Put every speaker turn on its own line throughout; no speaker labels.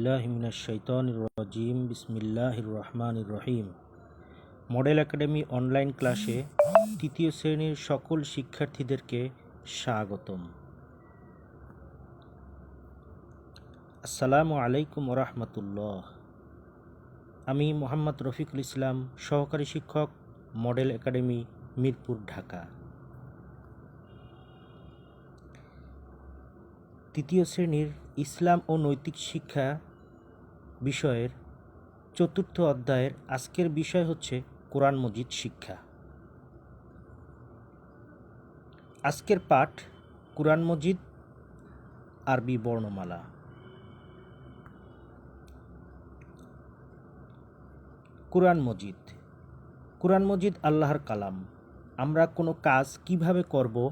বিল্লাহ রাজিম, বিসমিল্লাহির রহমানির রহিম। মডেল একাডেমি অনলাইন ক্লাসে তৃতীয় শ্রেণির সকল শিক্ষার্থীদেরকে স্বাগতম। আসসালামু আলাইকুম রহমতুল্লাহ। আমি মোহাম্মদ রফিকুল ইসলাম, সহকারী শিক্ষক, মডেল একাডেমি, মিরপুর, ঢাকা। তৃতীয় শ্রেণির ইসলাম ও নৈতিক শিক্ষা বিষয়ের চতুর্থ অধ্যায়ের আজকের বিষয় হচ্ছে কোরআন মজিদ শিক্ষা। আজকের পাঠ কোরআন মজিদ, আরবি বর্ণমালা। কোরআন মজিদ। কোরআন মজিদ আল্লাহর কালাম। আমরা কোনো কাজ কীভাবে করব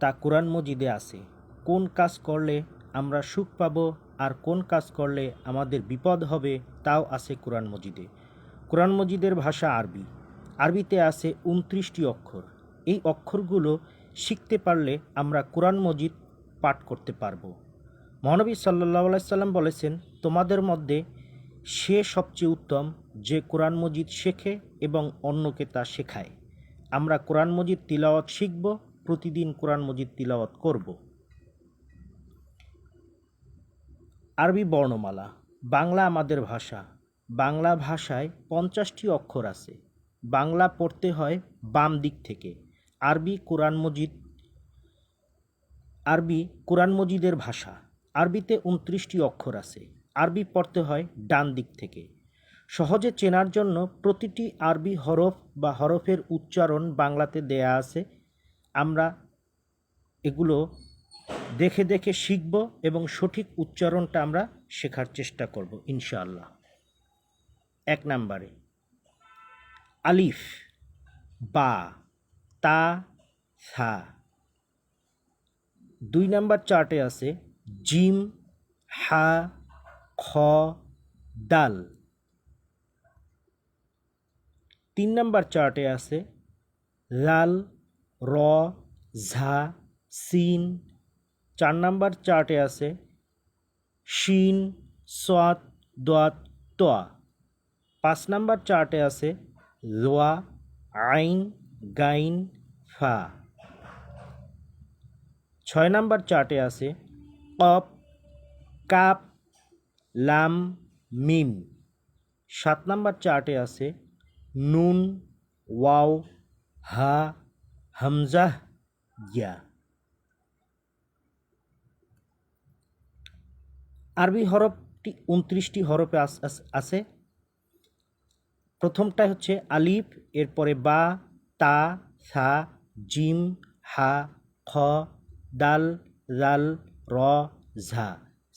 তা কোরআন মজিদে আছে। কোন কাজ করলে আমরা সুখ পাব আর কোন কাজ করলে আমাদের বিপদ হবে তাও আছে কোরআন মজিদে। কোরআন মজিদের ভাষা আরবি। আরবিতে আছে উনত্রিশটি অক্ষর। এই অক্ষরগুলো শিখতে পারলে আমরা কোরআন মজিদ পাঠ করতে পারব। মহানবী সাল্লাহ সাল্লাম বলেছেন, তোমাদের মধ্যে সে সবচেয়ে উত্তম যে কোরআন মজিদ শেখে এবং অন্যকে তা শেখায়। আমরা কোরআন মজিদ তিলাওয়াত শিখব, প্রতিদিন কোরআন মজিদ তিলাওয়াত করব। আরবি বর্ণমালা, বাংলা আমাদের ভাষা, বাংলা ভাষায় পঞ্চাশটি অক্ষর আছে। বাংলা পড়তে হয় বাম দিক থেকে। আরবি কোরআন মজিদ, আরবি কোরআন মজিদের ভাষা। আরবিতে উনত্রিশটি অক্ষর আছে। আরবি পড়তে হয় ডান দিক থেকে। সহজে চেনার জন্য প্রতিটি আরবি হরফ বা হরফের উচ্চারণ বাংলাতে দেয়া আছে। আমরা এগুলো দেখে দেখে শিখব এবং সঠিক উচ্চারণটা আমরা শেখার চেষ্টা করব, ইনশাআল্লাহ। এক নম্বরে, আলিফ, বা, তা, সা। দুই নাম্বার চার্টে আছে, জিম, হা, খ, দাল। তিন নাম্বার চার্টে আছে, লাল, র, ঝা, সিন চার নাম্বার চার্টে আছে শিন সোয়াত দোয়াত তোয়া পাঁচ নাম্বার চার্টে আছে লোয়া আইন গাইন ফা ছয় নাম্বার চার্টে আছে কপ কাপ লাম মিম সাত নাম্বার চার্টে আছে নুন ওয়াও হা হামজাহ ইয়া আরবি হরফটি উনত্রিশটি হরফে আছে। প্রথমটা হচ্ছে আলিফ, এরপরে বা, তা, সা, জিম, হা, খ, দাল জাল র, ঝা,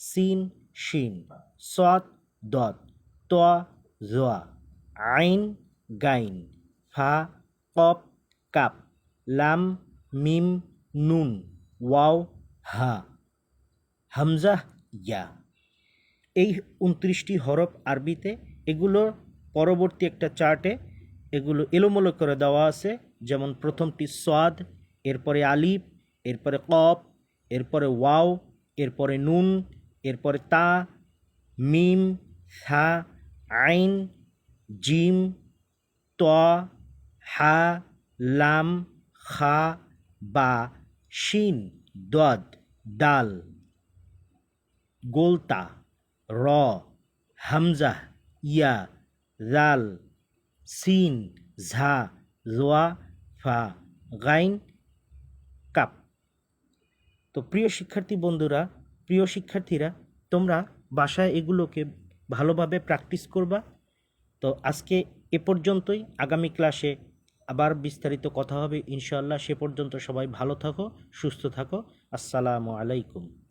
সিন, শিন, সৎ দত ত আইন, গাইন, ফা কপ কাপ, লাম, মিম, নুন, ওয়াও, হা, হামজা, ইয়া। এই উনত্রিশটি হরফ আরবিতে এগুলো পরবর্তী একটা চার্টে এগুলো এলোমেলো করে দেওয়া আছে। যেমন প্রথমটি সোয়াদ এরপরে আলিফ, এরপরে কপ এরপরে ওয়াও, এরপরে নুন, এরপরে তা, মিম সা আইন, জিম, ত, হা, লাম, খা, বা, শিন, দদ, দাল, গোলতা। র, হামজা, ইয়া জাল সিন, ঝা, জোয়া, ফা, গাইন, কাপ। তো প্রিয় শিক্ষার্থী বন্ধুরা, প্রিয় শিক্ষার্থীরা, তোমরা বাসায় এগুলোকে ভালোভাবে প্র্যাকটিস করবা। তো আজকে এ পর্যন্তই। আগামী ক্লাসে আবার বিস্তারিত কথা হবে। ইনশাআল্লাহ সে পর্যন্ত সবাই ভালো থাকো, সুস্থ থাকো। আসসালামু আলাইকুম।